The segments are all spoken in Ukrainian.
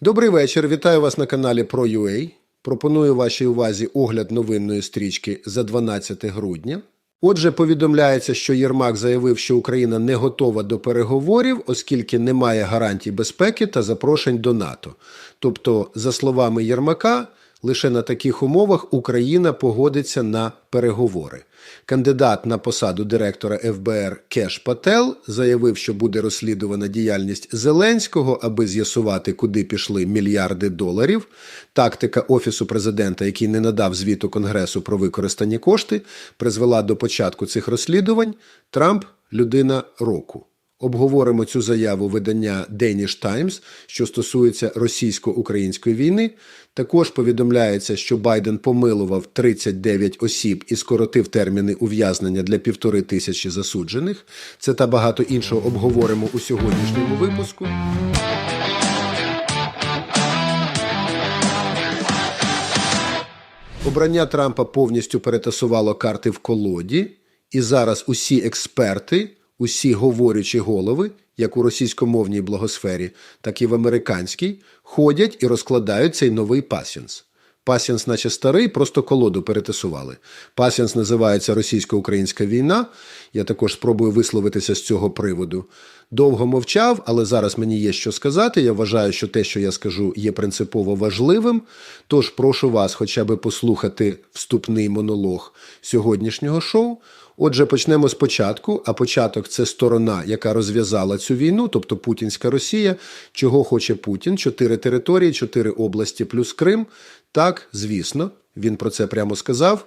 Добрий вечір. Вітаю вас на каналі ProUA. Пропоную вашій увазі огляд новинної стрічки за 12 грудня. Отже, повідомляється, що Єрмак заявив, що Україна не готова до переговорів, оскільки немає гарантій безпеки та запрошень до НАТО. Тобто, за словами Єрмака, лише на таких умовах Україна погодиться на переговори. Кандидат на посаду директора ФБР Кеш Пател заявив, що буде розслідувана діяльність Зеленського, аби з'ясувати, куди пішли мільярди доларів. Тактика офісу президента, який не надав звіту Конгресу про використані кошти, призвела до початку цих розслідувань. Трамп людина року. Обговоримо цю заяву видання Danish Times, що стосується російсько-української війни. Також повідомляється, що Байден помилував 39 осіб і скоротив терміни ув'язнення для півтори тисячі засуджених. Це та багато іншого обговоримо у сьогоднішньому випуску. Обрання Трампа повністю перетасувало карти в колоді, і зараз усі експерти, усі говорючі голови, як у російськомовній благосфері, так і в американській, ходять і розкладають цей новий пасіанс. Пасіанс, наче старий, просто колоду перетасували. Пасіанс називається Російсько-Українська війна. Я також спробую висловитися з цього приводу. Довго мовчав, але зараз мені є що сказати. Я вважаю, що те, що я скажу, є принципово важливим. Тож прошу вас хоча б послухати вступний монолог сьогоднішнього шоу. Отже, почнемо спочатку. А початок це сторона, яка розв'язала цю війну, тобто Путінська Росія. Чого хоче Путін? Чотири території, чотири області плюс Крим. Так, звісно, він про це прямо сказав.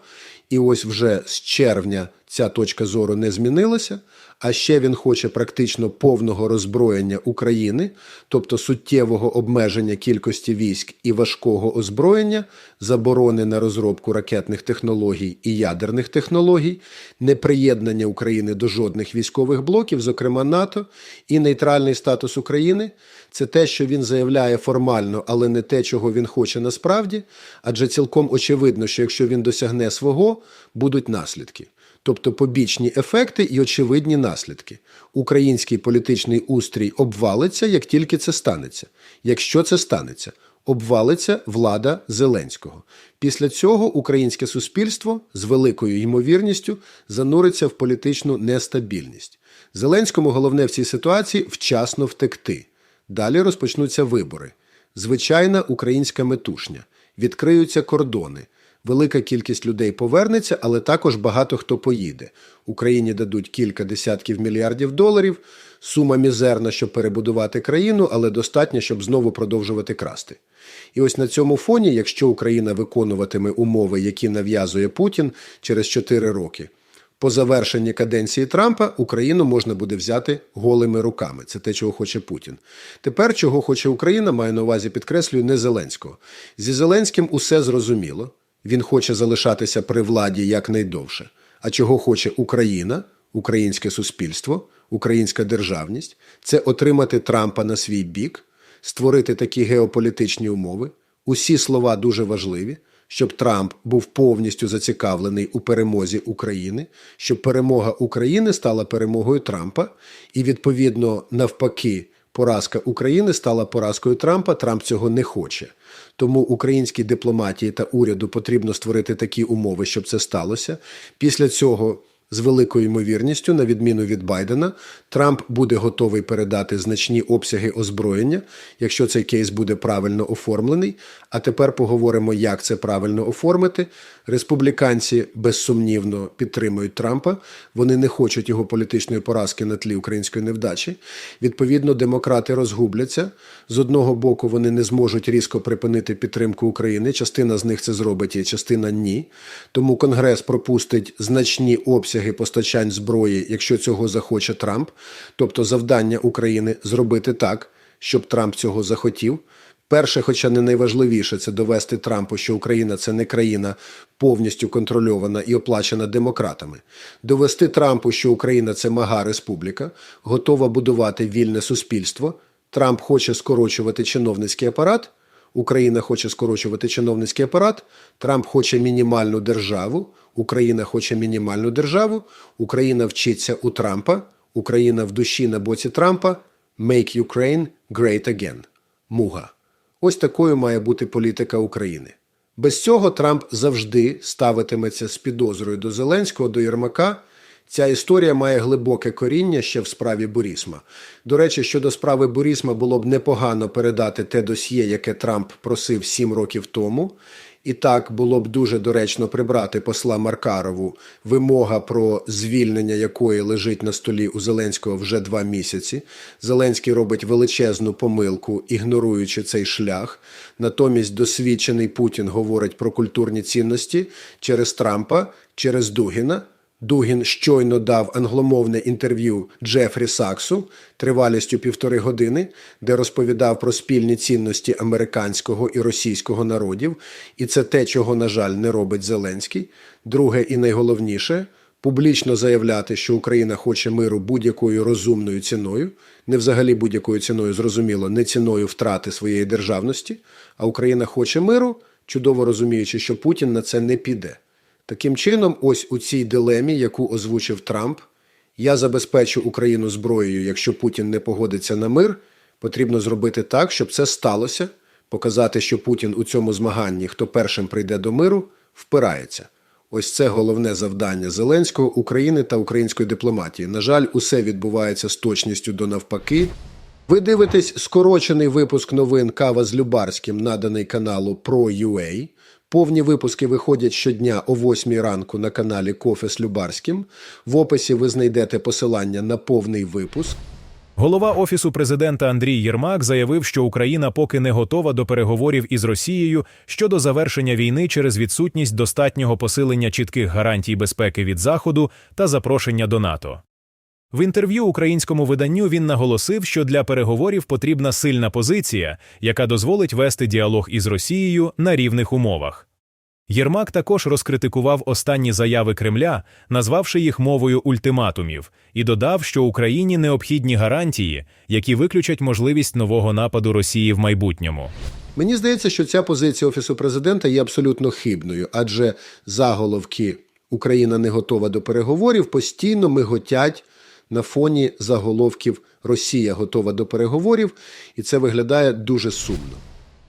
І ось вже з червня ця точка зору не змінилася. А ще він хоче практично повного роззброєння України, тобто суттєвого обмеження кількості військ і важкого озброєння, заборони на розробку ракетних технологій і ядерних технологій, неприєднання України до жодних військових блоків, зокрема НАТО, і нейтральний статус України. Це те, що він заявляє формально, але не те, чого він хоче насправді. Адже цілком очевидно, що якщо він досягне свого, будуть наслідки. Тобто побічні ефекти і очевидні наслідки. Український політичний устрій обвалиться, як тільки це станеться. Якщо це станеться, обвалиться влада Зеленського. Після цього українське суспільство з великою ймовірністю зануриться в політичну нестабільність. Зеленському головне в цій ситуації вчасно втекти. Далі розпочнуться вибори. Звичайна українська метушня. Відкриються кордони. Велика кількість людей повернеться, але також багато хто поїде. Україні дадуть кілька десятків мільярдів доларів. Сума мізерна, щоб перебудувати країну, але достатня, щоб знову продовжувати красти. І ось на цьому фоні, якщо Україна виконуватиме умови, які нав'язує Путін через 4 роки, по завершенні каденції Трампа Україну можна буде взяти голими руками. Це те, чого хоче Путін. Тепер, чого хоче Україна, маю на увазі, підкреслюю, не Зеленського. Зі Зеленським усе зрозуміло. Він хоче залишатися при владі якнайдовше. А чого хоче Україна, українське суспільство, українська державність це отримати Трампа на свій бік, створити такі геополітичні умови. Усі слова дуже важливі, щоб Трамп був повністю зацікавлений у перемозі України, щоб перемога України стала перемогою Трампа, і відповідно навпаки. Поразка України стала поразкою Трампа. Трамп цього не хоче. Тому українській дипломатії та уряду потрібно створити такі умови, щоб це сталося. Після цього. З великою ймовірністю, на відміну від Байдена, Трамп буде готовий передати значні обсяги озброєння, якщо цей кейс буде правильно оформлений. А тепер поговоримо, як це правильно оформити. Республіканці безсумнівно підтримують Трампа. Вони не хочуть його політичної поразки на тлі української невдачі. Відповідно, демократи розгубляться. З одного боку, вони не зможуть різко припинити підтримку України. Частина з них це зробить, і частина ні. Тому Конгрес пропустить значні обсяги постачань зброї, якщо цього захоче Трамп. Тобто, завдання України зробити так, щоб Трамп цього захотів. Перше, хоча не найважливіше, це довести Трампу, що Україна це не країна повністю контрольована і оплачена демократами. Довести Трампу, що Україна це мага республіка, готова будувати вільне суспільство. Трамп хоче скорочувати чиновницький апарат. Україна хоче скорочувати чиновницький апарат. Трамп хоче мінімальну державу. Україна хоче мінімальну державу. Україна вчиться у Трампа. Україна в душі на боці Трампа. Make Ukraine great again. Муга. Ось такою має бути політика України. Без цього Трамп завжди ставитиметься з підозрою до Зеленського, до Єрмака. Ця історія має глибоке коріння ще в справі Бурісма. До речі, щодо справи Бурісма було б непогано передати те досьє, яке Трамп просив сім років тому. І так було б дуже доречно прибрати посла Маркарову, вимога про звільнення якої лежить на столі у Зеленського вже два місяці. Зеленський робить величезну помилку, ігноруючи цей шлях. Натомість досвідчений Путін говорить про культурні цінності через Трампа, через Дугіна. Дугін щойно дав англомовне інтерв'ю Джефрі Саксу тривалістю півтори години, де розповідав про спільні цінності американського і російського народів, і це те, чого, на жаль, не робить Зеленський. Друге і найголовніше публічно заявляти, що Україна хоче миру будь-якою розумною ціною, не взагалі будь-якою ціною, зрозуміло, не ціною втрати своєї державності, а Україна хоче миру, чудово розуміючи, що Путін на це не піде. Таким чином, ось у цій дилемі, яку озвучив Трамп, я забезпечу Україну зброєю, якщо Путін не погодиться на мир, потрібно зробити так, щоб це сталося, показати, що Путін у цьому змаганні, хто першим прийде до миру, впирається. Ось це головне завдання Зеленського, України та української дипломатії. На жаль, усе відбувається з точністю до навпаки. Ви дивитесь скорочений випуск новин Кава з Любарським, наданий каналу Pro.ua. Повні випуски виходять щодня о 8 ранку на каналі Кофе з Любарським. В описі ви знайдете посилання на повний випуск. Голова офісу президента Андрій Єрмак заявив, що Україна поки не готова до переговорів із Росією щодо завершення війни через відсутність достатнього посилення чітких гарантій безпеки від Заходу та запрошення до НАТО. В інтерв'ю українському виданню він наголосив, що для переговорів потрібна сильна позиція, яка дозволить вести діалог із Росією на рівних умовах. Єрмак також розкритикував останні заяви Кремля, назвавши їх мовою ультиматумів, і додав, що Україні необхідні гарантії, які виключать можливість нового нападу Росії в майбутньому. Мені здається, що ця позиція Офісу президента є абсолютно хибною, адже заголовки Україна не готова до переговорів постійно миготять на фоні заголовків Росія готова до переговорів, і це виглядає дуже сумно.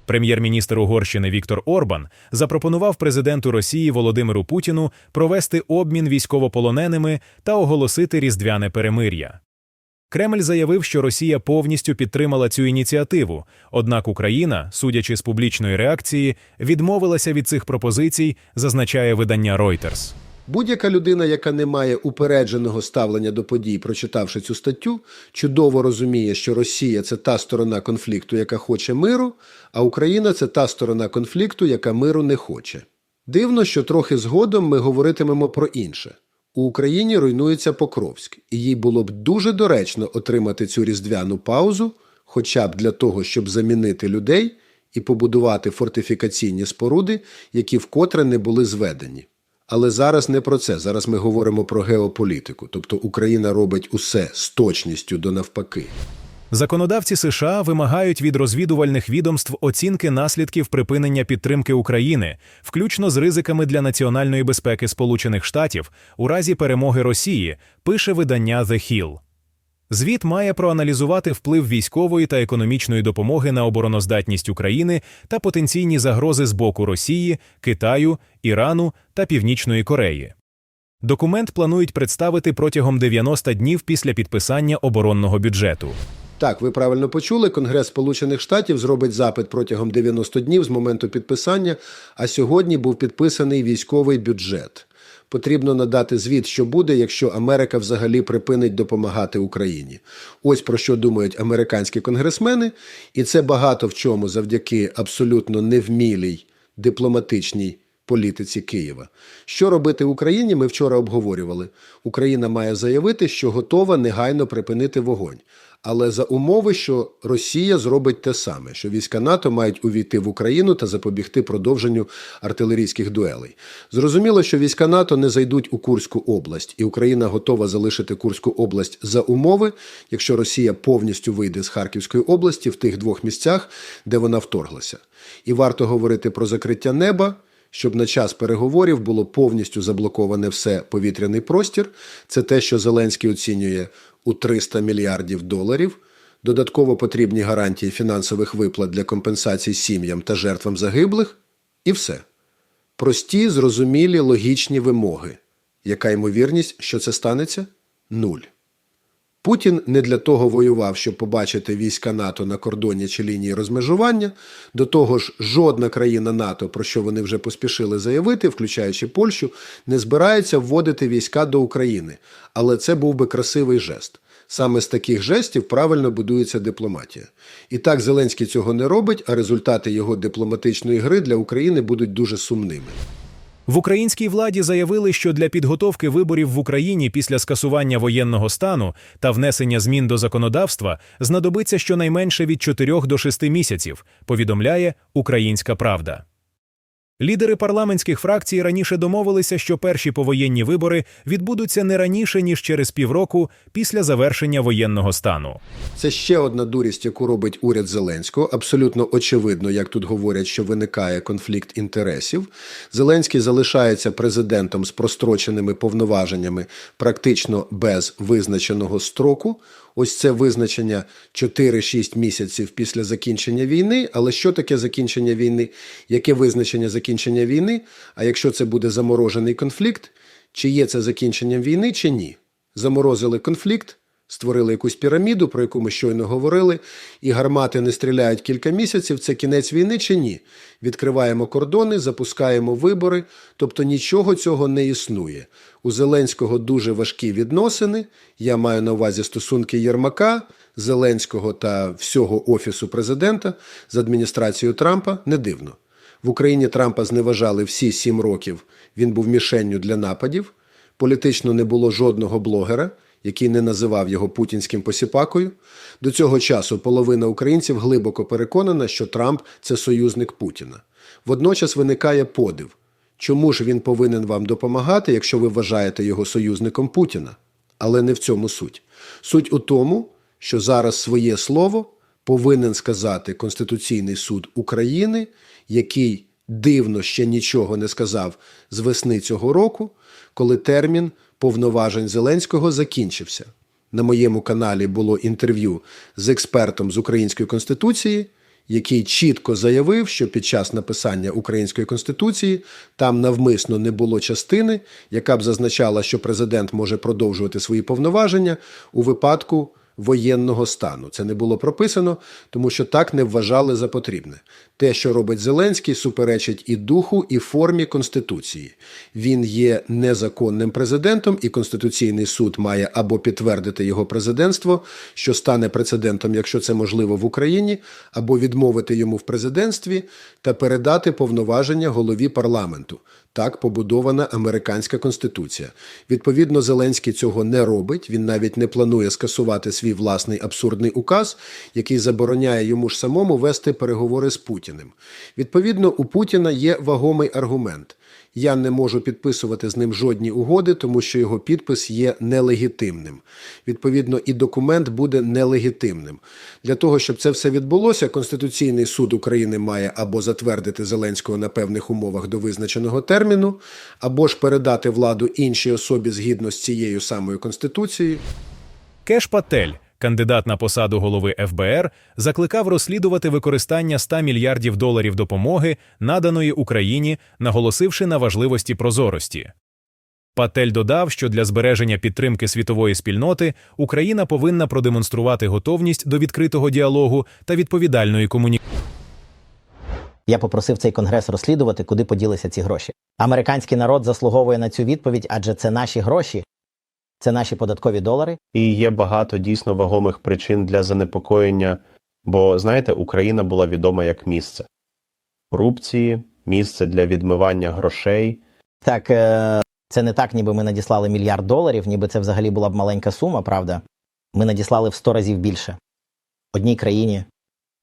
Прем'єр-міністр Угорщини Віктор Орбан запропонував президенту Росії Володимиру Путіну провести обмін військовополоненими та оголосити різдвяне перемир'я. Кремль заявив, що Росія повністю підтримала цю ініціативу, однак Україна, судячи з публічної реакції, відмовилася від цих пропозицій, зазначає видання Reuters. Будь-яка людина, яка не має упередженого ставлення до подій, прочитавши цю статтю, чудово розуміє, що Росія це та сторона конфлікту, яка хоче миру, а Україна це та сторона конфлікту, яка миру не хоче. Дивно, що трохи згодом ми говоритимемо про інше. У Україні руйнується Покровськ, і їй було б дуже доречно отримати цю різдвяну паузу, хоча б для того, щоб замінити людей і побудувати фортифікаційні споруди, які вкотре не були зведені. Але зараз не про це. Зараз ми говоримо про геополітику. Тобто Україна робить усе з точністю до навпаки. Законодавці США вимагають від розвідувальних відомств оцінки наслідків припинення підтримки України, включно з ризиками для національної безпеки Сполучених Штатів у разі перемоги Росії, пише видання The Hill. Звіт має проаналізувати вплив військової та економічної допомоги на обороноздатність України та потенційні загрози з боку Росії, Китаю, Ірану та Північної Кореї. Документ планують представити протягом 90 днів після підписання оборонного бюджету. Так, ви правильно почули. Конгрес Сполучених Штатів зробить запит протягом 90 днів з моменту підписання. А сьогодні був підписаний військовий бюджет. Потрібно надати звіт, що буде, якщо Америка взагалі припинить допомагати Україні. Ось про що думають американські конгресмени, і це багато в чому завдяки абсолютно невмілій дипломатичній політиці Києва. Що робити Україні? Ми вчора обговорювали. Україна має заявити, що готова негайно припинити вогонь. Але за умови, що Росія зробить те саме, що війська НАТО мають увійти в Україну та запобігти продовженню артилерійських дуелей. Зрозуміло, що війська НАТО не зайдуть у Курську область, і Україна готова залишити Курську область за умови, якщо Росія повністю вийде з Харківської області в тих двох місцях, де вона вторглася. І варто говорити про закриття неба. Щоб на час переговорів було повністю заблоковане все повітряний простір, це те, що Зеленський оцінює у 300 мільярдів доларів. додатково потрібні гарантії фінансових виплат для компенсацій сім'ям та жертвам загиблих, і все. Прості, зрозумілі, логічні вимоги. Яка ймовірність, що це станеться? Нуль. Путін не для того воював, щоб побачити війська НАТО на кордоні чи лінії розмежування. До того ж, жодна країна НАТО, про що вони вже поспішили заявити, включаючи Польщу, не збирається вводити війська до України. Але це був би красивий жест. Саме з таких жестів правильно будується дипломатія. І так Зеленський цього не робить, а результати його дипломатичної гри для України будуть дуже сумними. В українській владі заявили, що для підготовки виборів в Україні після скасування воєнного стану та внесення змін до законодавства знадобиться щонайменше від 4 до 6 місяців, повідомляє Українська Правда. Лідери парламентських фракцій раніше домовилися, що перші повоєнні вибори відбудуться не раніше ніж через півроку після завершення воєнного стану. Це ще одна дурість, яку робить уряд Зеленського. Абсолютно очевидно, як тут говорять, що виникає конфлікт інтересів. Зеленський залишається президентом з простроченими повноваженнями практично без визначеного строку. Ось це визначення 4-6 місяців після закінчення війни. Але що таке закінчення війни? Яке визначення закінчення війни? А якщо це буде заморожений конфлікт, чи є це закінченням війни, чи ні? Заморозили конфлікт, створили якусь піраміду, про яку ми щойно говорили, і гармати не стріляють кілька місяців. Це кінець війни чи ні? Відкриваємо кордони, запускаємо вибори. Тобто нічого цього не існує. У Зеленського дуже важкі відносини. Я маю на увазі стосунки Єрмака, Зеленського та всього офісу президента з адміністрацією Трампа. Не дивно. В Україні Трампа зневажали всі сім років. Він був мішенню для нападів. Політично не було жодного блогера, який не називав його путінським посіпакою. До цього часу половина українців глибоко переконана, що Трамп це союзник Путіна. Водночас виникає подив. Чому ж він повинен вам допомагати, якщо ви вважаєте його союзником Путіна? Але не в цьому суть. Суть у тому, що зараз своє слово повинен сказати Конституційний суд України, який дивно ще нічого не сказав з весни цього року, коли термін повноважень Зеленського закінчився. На моєму каналі було інтерв'ю з експертом з української конституції, який чітко заявив, що під час написання української конституції там навмисно не було частини, яка б зазначала, що президент може продовжувати свої повноваження у випадку воєнного стану. Це не було прописано, тому що так не вважали за потрібне. Те, що робить Зеленський, суперечить і духу, і формі Конституції. Він є незаконним президентом, і Конституційний суд має або підтвердити його президентство, що стане прецедентом, якщо це можливо в Україні, або відмовити йому в президентстві та передати повноваження голові парламенту. Так побудована американська конституція. Відповідно, Зеленський цього не робить. Він навіть не планує скасувати свій власний абсурдний указ, який забороняє йому ж самому вести переговори з Путіним. Відповідно, у Путіна є вагомий аргумент. Я не можу підписувати з ним жодні угоди, тому що його підпис є нелегітимним. Відповідно, і документ буде нелегітимним. Для того, щоб це все відбулося, Конституційний суд України має або затвердити Зеленського на певних умовах до визначеного терміну, або ж передати владу іншій особі згідно з цією самою Конституцією. Кеш Патель, кандидат на посаду голови ФБР, закликав розслідувати використання 100 мільярдів доларів допомоги, наданої Україні, наголосивши на важливості прозорості. Патель додав, що для збереження підтримки світової спільноти Україна повинна продемонструвати готовність до відкритого діалогу та відповідальної комунікації. Я попросив цей конгрес розслідувати, куди поділися ці гроші. Американський народ заслуговує на цю відповідь, адже це наші гроші, це наші податкові долари. І є багато дійсно вагомих причин для занепокоєння, бо знаєте, Україна була відома як місце корупції, місце для відмивання грошей. Так, е, це не так, ніби ми надіслали мільярд доларів, ніби це взагалі була б маленька сума, правда? Ми надіслали в сто разів більше. Одній країні.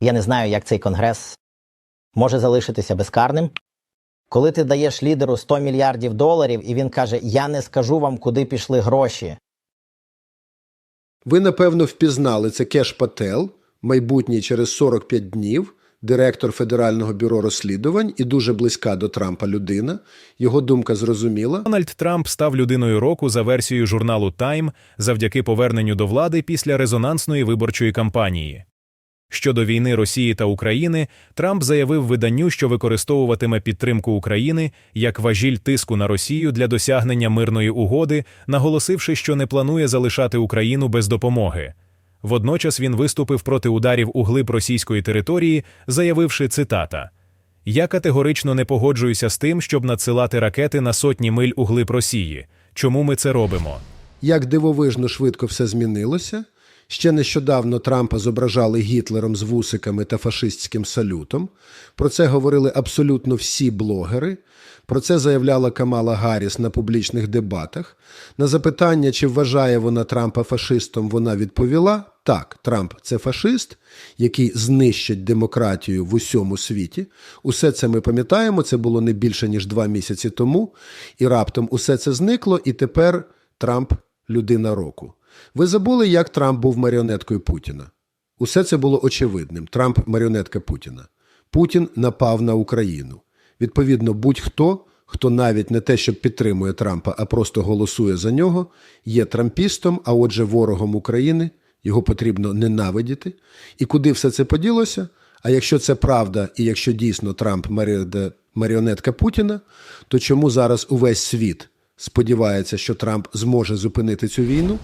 Я не знаю, як цей конгрес може залишитися безкарним. Коли ти даєш лідеру 100 мільярдів доларів, і він каже: Я не скажу вам, куди пішли гроші. Ви, напевно, впізнали це Кеш Пател, майбутній через 45 днів, директор Федерального бюро розслідувань і дуже близька до Трампа людина. Його думка зрозуміла. Дональд Трамп став людиною року за версією журналу Time завдяки поверненню до влади після резонансної виборчої кампанії. Щодо війни Росії та України, Трамп заявив виданню, що використовуватиме підтримку України як важіль тиску на Росію для досягнення мирної угоди, наголосивши, що не планує залишати Україну без допомоги. Водночас він виступив проти ударів у глиб російської території, заявивши цитата. Я категорично не погоджуюся з тим, щоб надсилати ракети на сотні миль у глиб Росії. Чому ми це робимо? Як дивовижно швидко все змінилося. Ще нещодавно Трампа зображали Гітлером з вусиками та фашистським салютом. Про це говорили абсолютно всі блогери. Про це заявляла Камала Гарріс на публічних дебатах. На запитання, чи вважає вона Трампа фашистом, вона відповіла: так, Трамп це фашист, який знищить демократію в усьому світі. Усе це ми пам'ятаємо. Це було не більше ніж два місяці тому. І раптом усе це зникло, і тепер Трамп людина року. Ви забули, як Трамп був маріонеткою Путіна? Усе це було очевидним. Трамп маріонетка Путіна. Путін напав на Україну. Відповідно, будь-хто, хто навіть не те, що підтримує Трампа, а просто голосує за нього, є трампістом, а отже, ворогом України. Його потрібно ненавидіти. І куди все це поділося? А якщо це правда, і якщо дійсно Трамп маріонетка Путіна, то чому зараз увесь світ сподівається, що Трамп зможе зупинити цю війну?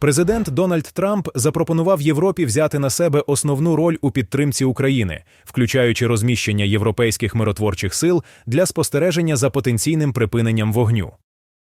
Президент Дональд Трамп запропонував Європі взяти на себе основну роль у підтримці України, включаючи розміщення європейських миротворчих сил для спостереження за потенційним припиненням вогню.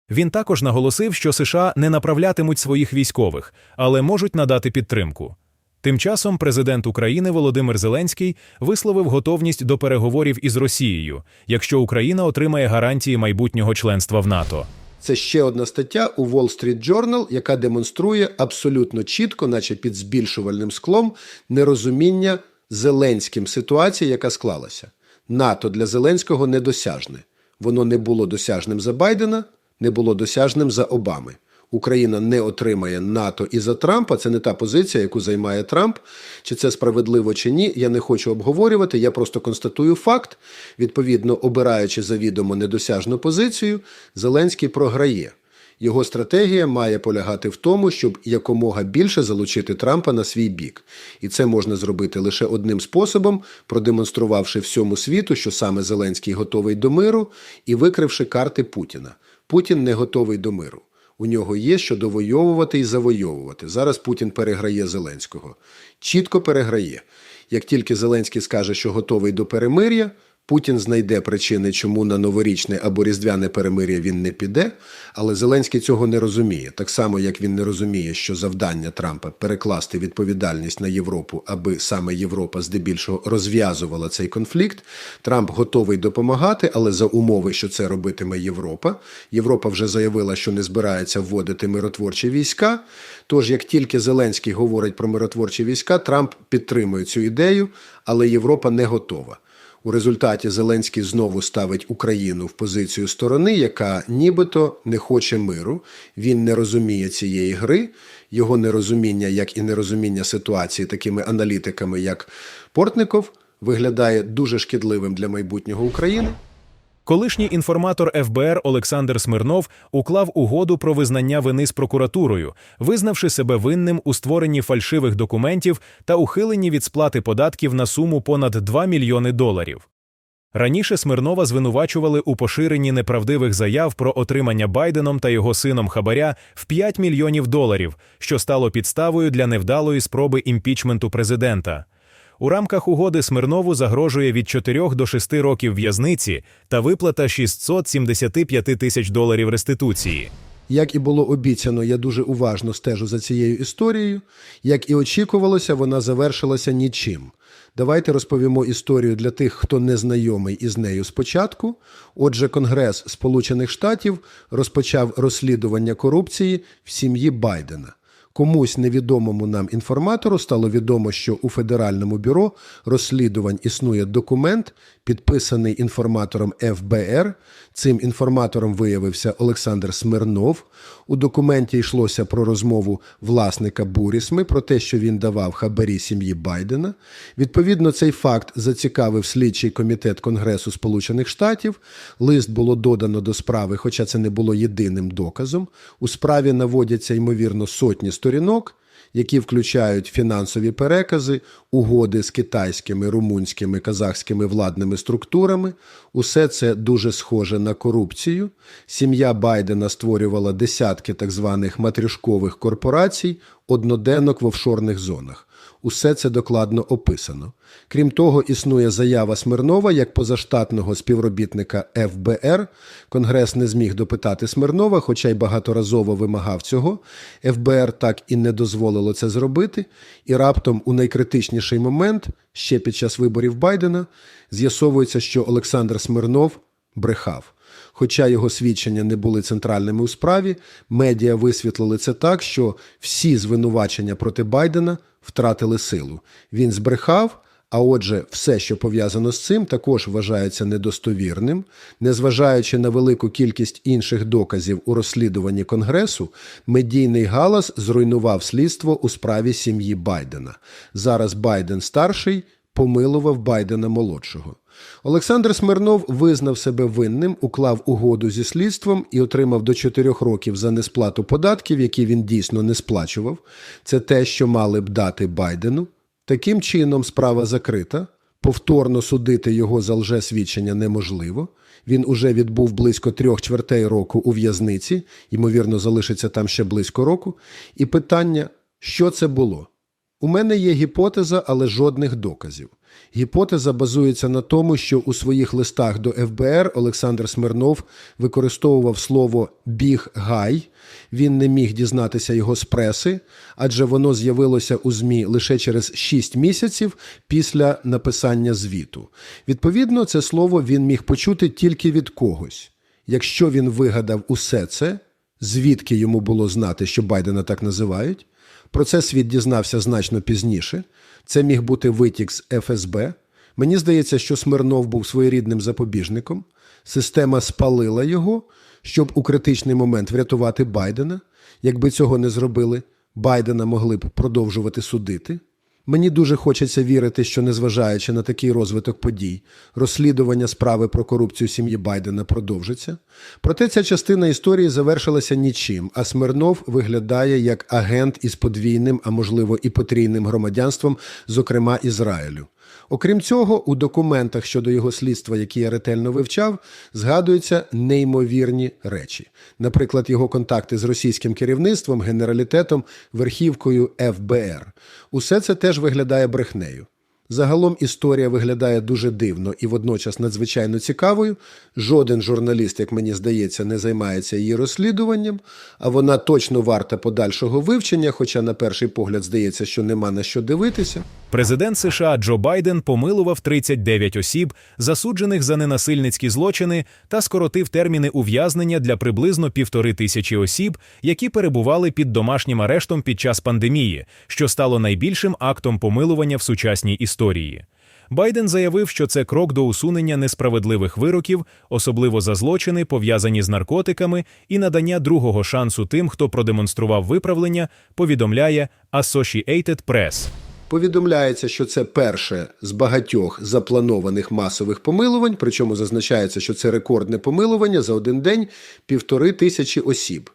Він також наголосив, що США не направлятимуть своїх військових, але можуть надати підтримку. Тим часом президент України Володимир Зеленський висловив готовність до переговорів із Росією, якщо Україна отримає гарантії майбутнього членства в НАТО. Це ще одна стаття у Wall Street Journal, яка демонструє абсолютно чітко, наче під збільшувальним склом, нерозуміння Зеленським ситуації, яка склалася. НАТО для Зеленського недосяжне. Воно не було досяжним за Байдена, не було досяжним за Обами. Україна не отримає НАТО і за Трампа. Це не та позиція, яку займає Трамп. Чи це справедливо чи ні, я не хочу обговорювати. Я просто констатую факт. Відповідно, обираючи завідомо недосяжну позицію, Зеленський програє. Його стратегія має полягати в тому, щоб якомога більше залучити Трампа на свій бік. І це можна зробити лише одним способом, продемонструвавши всьому світу, що саме Зеленський готовий до миру, і викривши карти Путіна. Путін не готовий до миру. У нього є що довойовувати і завойовувати. Зараз Путін переграє Зеленського. Чітко переграє. Як тільки Зеленський скаже, що готовий до перемир'я, Путін знайде причини, чому на новорічне або різдвяне перемир'я він не піде, але Зеленський цього не розуміє. Так само, як він не розуміє, що завдання Трампа перекласти відповідальність на Європу, аби саме Європа здебільшого розв'язувала цей конфлікт. Трамп готовий допомагати, але за умови, що це робитиме Європа. Європа вже заявила, що не збирається вводити миротворчі війська. Тож, як тільки Зеленський говорить про миротворчі війська, Трамп підтримує цю ідею, але Європа не готова. У результаті Зеленський знову ставить Україну в позицію сторони, яка нібито не хоче миру. Він не розуміє цієї гри. Його нерозуміння, як і нерозуміння ситуації такими аналітиками, як Портников, виглядає дуже шкідливим для майбутнього України. Колишній інформатор ФБР Олександр Смирнов уклав угоду про визнання вини з прокуратурою, визнавши себе винним у створенні фальшивих документів та ухиленні від сплати податків на суму понад 2 мільйони доларів. Раніше Смирнова звинувачували у поширенні неправдивих заяв про отримання Байденом та його сином хабаря в 5 мільйонів доларів, що стало підставою для невдалої спроби імпічменту президента. У рамках угоди Смирнову загрожує від 4 до 6 років в'язниці та виплата 675 тисяч доларів реституції. Як і було обіцяно, я дуже уважно стежу за цією історією. Як і очікувалося, вона завершилася нічим. Давайте розповімо історію для тих, хто не знайомий із нею спочатку. Отже, Конгрес Сполучених Штатів розпочав розслідування корупції в сім'ї Байдена. Комусь невідомому нам інформатору стало відомо, що у Федеральному бюро розслідувань існує документ, підписаний інформатором ФБР. Цим інформатором виявився Олександр Смирнов. У документі йшлося про розмову власника Бурісми про те, що він давав хабарі сім'ї Байдена. Відповідно, цей факт зацікавив слідчий комітет Конгресу Сполучених Штатів. Лист було додано до справи, хоча це не було єдиним доказом. У справі наводяться ймовірно сотні сторінок які включають фінансові перекази, угоди з китайськими, румунськими, казахськими владними структурами. Усе це дуже схоже на корупцію. Сім'я Байдена створювала десятки так званих матрішкових корпорацій, одноденок в офшорних зонах. Усе це докладно описано. Крім того, існує заява Смирнова як позаштатного співробітника ФБР. Конгрес не зміг допитати Смирнова, хоча й багаторазово вимагав цього. ФБР так і не дозволило це зробити. І раптом, у найкритичніший момент, ще під час виборів Байдена, з'ясовується, що Олександр Смирнов брехав. Хоча його свідчення не були центральними у справі, медіа висвітлили це так, що всі звинувачення проти Байдена втратили силу. Він збрехав. А отже, все, що пов'язано з цим, також вважається недостовірним, незважаючи на велику кількість інших доказів у розслідуванні Конгресу, медійний галас зруйнував слідство у справі сім'ї Байдена. Зараз Байден старший помилував Байдена молодшого. Олександр Смирнов визнав себе винним, уклав угоду зі слідством і отримав до 4 років за несплату податків, які він дійсно не сплачував. Це те, що мали б дати Байдену. Таким чином, справа закрита. Повторно судити його за лжесвідчення неможливо. Він уже відбув близько трьох чвертей року у в'язниці, ймовірно, залишиться там ще близько року. І питання, що це було? У мене є гіпотеза, але жодних доказів. Гіпотеза базується на тому, що у своїх листах до ФБР Олександр Смирнов використовував слово біг гай. Він не міг дізнатися його з преси, адже воно з'явилося у ЗМІ лише через 6 місяців після написання звіту. Відповідно, це слово він міг почути тільки від когось. Якщо він вигадав усе це, звідки йому було знати, що Байдена так називають? Про це світ дізнався значно пізніше. Це міг бути витік з ФСБ. Мені здається, що Смирнов був своєрідним запобіжником. Система спалила його, щоб у критичний момент врятувати Байдена. Якби цього не зробили, Байдена могли б продовжувати судити. Мені дуже хочеться вірити, що незважаючи на такий розвиток подій, розслідування справи про корупцію сім'ї Байдена продовжиться. Проте ця частина історії завершилася нічим, а Смирнов виглядає як агент із подвійним, а можливо і потрійним громадянством, зокрема Ізраїлю. Окрім цього, у документах щодо його слідства, які я ретельно вивчав, згадуються неймовірні речі. Наприклад, його контакти з російським керівництвом, генералітетом, верхівкою ФБР. Усе це теж виглядає брехнею. Загалом історія виглядає дуже дивно і водночас надзвичайно цікавою. Жоден журналіст, як мені здається, не займається її розслідуванням, а вона точно варта подальшого вивчення, хоча на перший погляд здається, що нема на що дивитися. Президент США Джо Байден помилував 39 осіб, засуджених за ненасильницькі злочини, та скоротив терміни ув'язнення для приблизно півтори тисячі осіб, які перебували під домашнім арештом під час пандемії, що стало найбільшим актом помилування в сучасній історії. Байден заявив, що це крок до усунення несправедливих вироків, особливо за злочини, пов'язані з наркотиками, і надання другого шансу тим, хто продемонстрував виправлення, повідомляє Associated Press. Повідомляється, що це перше з багатьох запланованих масових помилувань, причому зазначається, що це рекордне помилування за один день півтори тисячі осіб.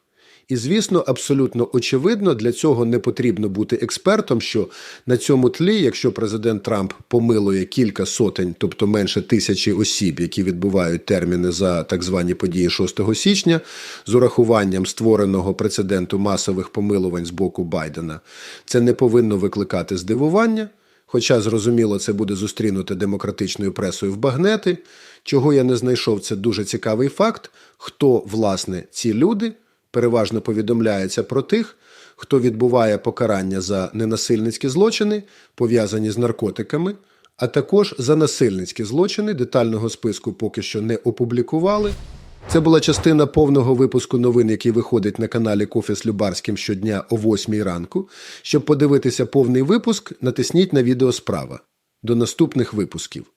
І, звісно, абсолютно очевидно, для цього не потрібно бути експертом, що на цьому тлі, якщо президент Трамп помилує кілька сотень, тобто менше тисячі осіб, які відбувають терміни за так звані події 6 січня, з урахуванням створеного прецеденту масових помилувань з боку Байдена, це не повинно викликати здивування. Хоча, зрозуміло, це буде зустрінуто демократичною пресою в багнети. Чого я не знайшов, це дуже цікавий факт, хто, власне, ці люди переважно повідомляється про тих, хто відбуває покарання за ненасильницькі злочини, пов'язані з наркотиками, а також за насильницькі злочини. Детального списку поки що не опублікували. Це була частина повного випуску новин, який виходить на каналі Кофе з Любарським щодня о 8 ранку. Щоб подивитися повний випуск, натисніть на відео справа. До наступних випусків.